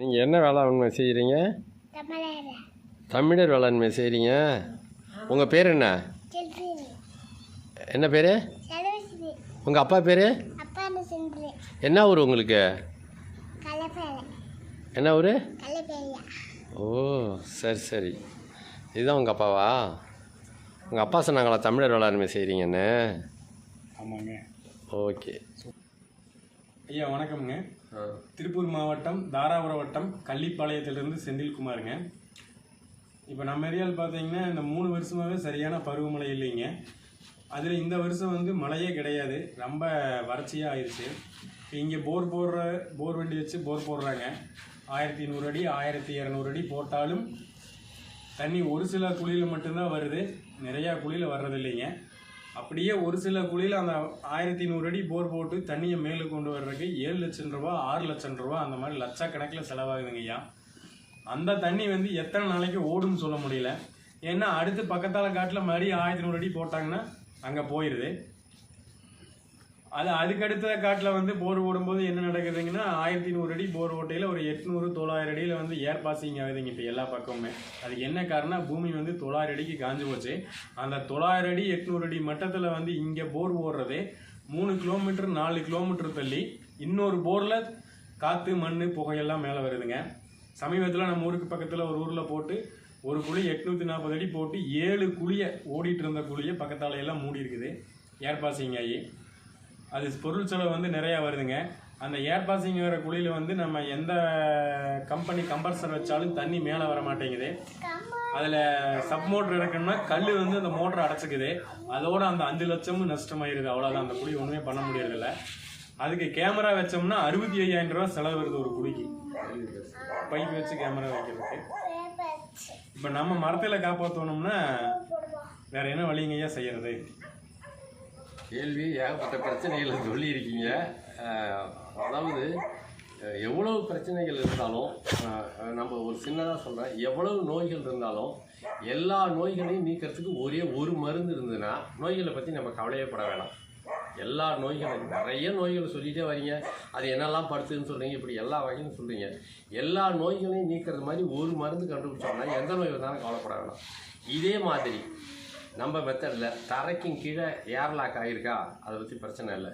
நீங்கள் என்ன வேளாண்மை செய்கிறீங்க தமிழர. தமிழர் வேளாண்மை செய்கிறீங்க உங்கள் பேர் என்ன? என்ன பேர்? உங்கள் அப்பா பேர்? என்ன ஊர் உங்களுக்கு? என்ன ஊர்? ஓ சரி சரி. இதுதான் உங்கள் அப்பாவா? உங்கள் அப்பா சொன்னாங்களா தமிழர் வேளாண்மை செய்கிறீங்கன்னு ஆமாங்க. ஓகே. ஐயா வணக்கம்ங்க. திருப்பூர் மாவட்டம் தாராபுரம் வட்டம் கள்ளிப்பாளையத்திலிருந்து செந்தில்குமாருங்க. இப்போ நம்ம ஏரியாவில் பார்த்தீங்கன்னா இந்த மூணு வருஷமாகவே சரியான பருவமழை இல்லைங்க. அதில் இந்த வருஷம் வந்து மழையே கிடையாது. ரொம்ப வறட்சியாக ஆயிடுச்சு இப்போ இங்கே போர் போடுற போர் வண்டி வச்சு போர் போடுறாங்க. ஆயிரத்தி நூறு அடி ஆயிரத்தி இரநூறு அடி போட்டாலும் தண்ணி ஒரு சில குழியில் மட்டும்தான் வருது. நிறையா குழியில் வர்றதில்லைங்க. அப்படியே ஒரு சில குழியில் அந்த ஆயிரத்தி நூறு அடி போர் போட்டு தண்ணியை மேலே கொண்டு வர்றதுக்கு ஏழு லட்சம் ரூபா ஆறு லட்சம் ரூபா அந்த மாதிரி லட்சக்கணக்கில் செலவாகுதுங்க ஐயா. அந்த தண்ணி வந்து எத்தனை நாளைக்கு ஓடும்னு சொல்ல முடியல. ஏன்னா அடுத்து பக்கத்தால் காட்டில் மறுபடியும் ஆயிரத்தி நூறு அடி போட்டாங்கன்னா அங்கே போயிடுது அது அதுக்கு அடுத்த காட்டில் வந்து போர் ஓடும்போது என்ன நடக்குதுங்கன்னா ஆயிரத்தி நூறு அடி போர் ஓட்டையில் ஒரு எட்நூறு தொள்ளாயிரம் அடியில் வந்து ஏர் பாசிங் ஆகுதுங்க இப்போ எல்லா பக்கமுமே. அதுக்கு என்ன காரணம் பூமி வந்து தொள்ளாயிரம் அடிக்கு காஞ்சு போச்சு. அந்த தொள்ளாயிரம் அடி எட்நூறு அடி மட்டத்தில் வந்து இங்கே போர் ஓடுறதே மூணு கிலோமீட்டர் நாலு கிலோமீட்டர் தள்ளி இன்னொரு போரில் காற்று மண் புகையெல்லாம் மேலே வருதுங்க. சமீபத்தில் நம்ம ஊருக்கு பக்கத்தில் ஒரு ஊரில் போட்டு ஒரு குழி எட்நூற்றி நாற்பது அடி போட்டு ஏழு குழியை ஓடிட்டு இருந்த குழியை பக்கத்தால எல்லாம் மூடி இருக்குது ஏர் பாசிங் ஆகி. அது பொருள் செலவு வந்து நிறையா வருதுங்க. அந்த ஏர் பாசிங் வர குழியில் வந்து நம்ம எந்த கம்பெனி கம்பர்சர் வச்சாலும் தண்ணி மேலே வர மாட்டேங்குது. அதில் சப் மோட்டர் இறக்கணும்னா கல் வந்து அந்த மோட்டர் அடைச்சிக்குது. அதோட அந்த அஞ்சு லட்சமும் நஷ்டமாயிருது. அவ்வளோதான் அந்த குழி ஒன்றுமே பண்ண முடியறதில்ல. அதுக்கு கேமரா வச்சோம்னா அறுபத்தி ஐயாயிரம் ரூபா செலவு வருது ஒரு குழிக்கு. பைப் வச்சு கேமரா வைக்கிறதுக்கு. இப்போ நம்ம மரத்தில் காப்பாற்றணும்னா வேற என்ன வழிங்க ஐயா செய்யறது? கேள்வி ஏகப்பட்ட பிரச்சனைகளை சொல்லியிருக்கீங்க. அதாவது எவ்வளவு பிரச்சனைகள் இருந்தாலும் நம்ம ஒரு சின்னதாக சொல்கிறேன் எவ்வளவு நோய்கள் இருந்தாலும் எல்லா நோய்களையும் நீக்கிறதுக்கு ஒரே ஒரு மருந்து இருந்ததுன்னா நோய்களை பற்றி நம்ம கவலையே பட வேணாம். எல்லா நோய்களும் நிறைய நோய்கள் சொல்லிகிட்டே வரீங்க. அது என்னெல்லாம் படுத்துன்னு சொல்கிறீங்க இப்படி எல்லா வகையும் சொல்கிறீங்க எல்லா நோய்களையும் நீக்கிறது மாதிரி ஒரு மருந்து கண்டுபிடிச்சோம்னா எந்த நோய் வந்தாலும் கவலைப்பட வேணாம். இதே மாதிரி நம்ம மெத்தடில் தரைக்கும் கீழே ஏர்லாக் ஆகிருக்கா அதை பற்றி பிரச்சனை இல்லை.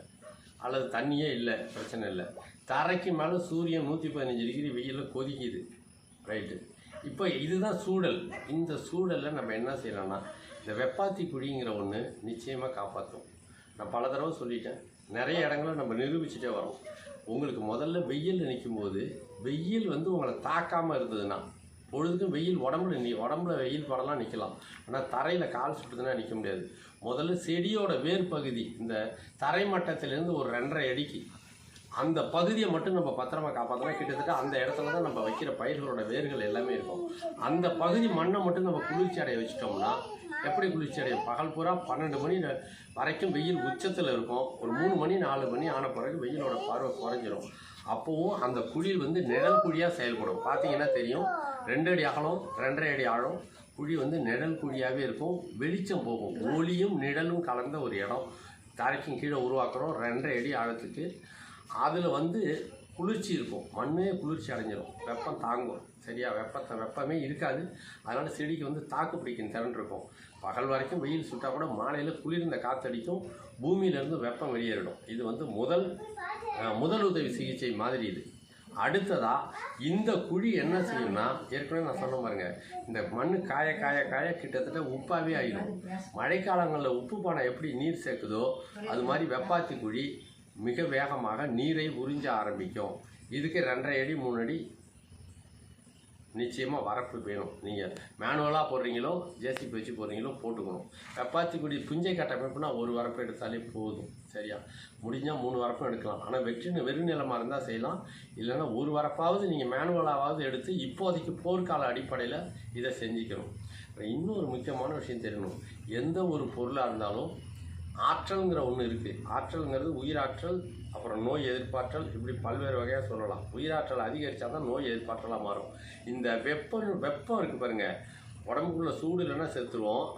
அல்லது தண்ணியே இல்லை பிரச்சனை இல்லை. தரைக்கு மேலே சூரியன் நூற்றி பதினஞ்சு டிகிரி வெயிலில் கொதிக்குது. ரைட்டு இப்போ இதுதான் சூழல். இந்த சூழலில் நம்ம என்ன செய்யலாம்னா இந்த வெப்பாத்தி குழிங்கிற ஒன்று நிச்சயமாக காப்பாற்றும் நான் பல தடவை சொல்லிட்டேன். நிறைய இடங்களை நம்ம நிரூபிச்சுட்டே வரோம். உங்களுக்கு முதல்ல வெயிலில் நிற்கும்போது வெயில் வந்து உங்களை தாக்காமல் இருந்ததுன்னா பொழுதுக்கும் வெயில் உடம்புல நீ உடம்புல வெயில் படலாம் நிற்கலாம் ஆனால் தரையில் கால் சுட்டுதுன்னா நிற்க முடியாது. முதல்ல செடியோட வேர் பகுதி இந்த தரை மட்டத்திலேருந்து ஒரு ரெண்டரை அடிக்கு. அந்த பகுதியை மட்டும் நம்ம பத்திரமா காப்பாற்றலாம் கிட்டத்தட்ட அந்த இடத்துல தான் நம்ம வைக்கிற பயிர்களோட வேர்கள் எல்லாமே இருக்கும். அந்த பகுதி மண்ணை மட்டும் நம்ம குளிர்ச்சி அடைய வச்சிட்டோம்னா எப்படி குளிர்ச்சி அடையும்? பகல் பூரா பன்னெண்டு மணி வரைக்கும் வெயில் உச்சத்தில் இருக்கும். ஒரு மூணு மணி நாலு மணி ஆன பிறகு வெயிலோட பார்வை குறைஞ்சிரும். அப்போவும் அந்த குழி வந்து நிழல் குழியாக செயல்படும். பார்த்தீங்கன்னா தெரியும். ரெண்டு அடி அகலம் ரெண்டரை அடி ஆழம். குழி வந்து நிழல் குழியாகவே இருக்கும். வெளிச்சம் போகும். ஒளியும் நிழலும் கலந்த ஒரு இடம். தரைக்கும் கீழே உருவாக்குறோம். ரெண்டரை அடி ஆழத்துக்கு. அதில் வந்து குளிர்ச்சி இருக்கும். மண்ணே குளிர்ச்சி அடைஞ்சிடும் வெப்பம் தாங்கும். சரியா? வெப்பத்தை வெப்பமே இருக்காது. அதனால் செடிக்கு வந்து தாக்கு பிடிக்கும் திறன் இருக்கும். பகல் வரைக்கும் வெயில் சுட்டால் கூட மாலையில் குளிர்ந்த காற்றடிக்கும் பூமியிலேருந்து வெப்பம் வெளியேறிடும். இது வந்து முதல் முதலுதவி முதல் உதவி சிகிச்சை மாதிரி இது. அடுத்ததாக இந்த குழி என்ன செய்யும்னா ஏற்கனவே நான் சொன்ன பாருங்க இந்த மண் காய காய காய கிட்டத்தட்ட உப்பாகவே ஆயிடும். மழைக்காலங்களில் உப்பு பானை எப்படி நீர் சேர்க்குதோ அது மாதிரி வெப்பாத்தி குழி மிக வேகமாக நீரை உறிஞ்ச ஆரம்பிக்கும். இதுக்கு ரெண்டரை அடி மூணு அடி நிச்சயமாக வரப்பு வேணும். நீங்கள் மேனுவலாக போடுறீங்களோ ஜேசிபி வச்சு போடுறீங்களோ போட்டுக்கணும். வெப்பாத்திக்குடி புஞ்சை கட்டமைப்புனா ஒரு வரப்பு எடுத்தாலே போதும். சரியா? முடிஞ்சால் மூணு வரப்பும் எடுக்கலாம். ஆனால் வெற்றி வெறும் நிலமாக இருந்தால் செய்யலாம். இல்லைன்னா ஒரு வரப்பாவது நீங்கள் மேனுவலாவது எடுத்து இப்போதைக்கு போர்க்கால அடிப்படையில் இதை செஞ்சுக்கணும். இன்னொரு முக்கியமான விஷயம் தெரியணும் எந்த ஒரு பொருளாக இருந்தாலும் ஆற்றல்ங்கிற ஒன்று இருக்குது ஆற்றல்ங்கிறது உயிராற்றல் அப்புறம் நோய் எதிர்ப்பாற்றல் இப்படி பல்வேறு வகையாக சொல்லலாம். உயிராற்றல் அதிகரித்தா தான் நோய் எதிர்ப்பாற்றலாக மாறும். இந்த வெப்பம் வெப்பம் இருக்குது பாருங்க. உடம்புக்குள்ளே சூடு இல்லைன்னா செத்துருவோம்.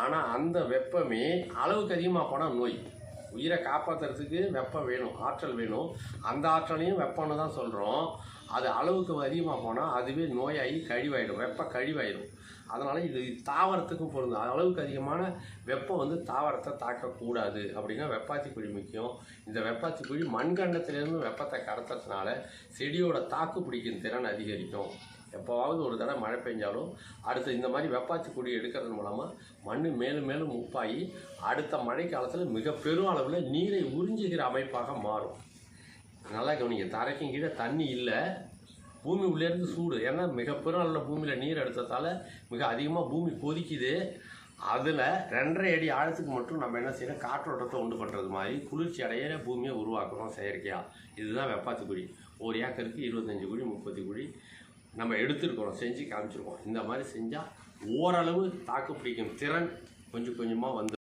ஆனால் அந்த வெப்பமே அளவுக்கு அதிகமாக போனால் நோய். உயிரை காப்பாற்றுறதுக்கு வெப்பம் வேணும் ஆற்றல் வேணும். அந்த ஆற்றலையும் வெப்பம்னு தான் சொல்கிறோம் அது அளவுக்கு அதிகமாக போனால் அதுவே நோயாகி கழிவாயிடும். வெப்ப கழிவாயிடும் அதனால் இது தாவரத்துக்கும் பொருந்தும். அளவுக்கு அதிகமான வெப்பம் வந்து தாவரத்தை தாக்கக்கூடாது. அப்படின்னா வெப்பாத்தி குழி முக்கியம். இந்த வெப்பாத்தி குழி மண்கண்டத்திலேருந்து வெப்பத்தை கடத்துறதுனால செடியோட தாக்கு பிடிக்கும் திறன் அதிகரிக்கும். எப்போவாவது ஒரு தடவை மழை பெஞ்சாலும் அடுத்து இந்த மாதிரி வெப்பாத்தி கொடி எடுக்கிறது மூலமாக மண் மேலும் மேலும் உப்பாகி அடுத்த மழை காலத்தில் மிக பெரும் அளவில் நீரை உறிஞ்சுகிற அமைப்பாக மாறும். நல்லா கவனிங்க. தரைக்கும் கீழே தண்ணி இல்லை. பூமி உள்ளேருந்து சூடு. ஏன்னா மிக பெரும் அளவில் பூமியில் நீர் எடுத்ததால் மிக அதிகமாக பூமி கொதிக்குது. அதில் ரெண்டரை அடி ஆழத்துக்கு மட்டும் நம்ம என்ன செய்யணும்? காற்றோட்டத்தை உண்டு பண்ணுறது மாதிரி குளிர்ச்சி அடையிற பூமியை உருவாக்கணும் செயற்கையாக இதுதான் வெப்பாத்து குழி. ஒரு ஏக்கருக்கு இருபத்தஞ்சி குழி முப்பது குழி நம்ம எடுத்துருக்கிறோம் செஞ்சு காமிச்சிருக்கோம். இந்த மாதிரி செஞ்சால் ஓரளவு தாக்கு பிடிக்கும். திறன் கொஞ்சம் கொஞ்சமாக வந்து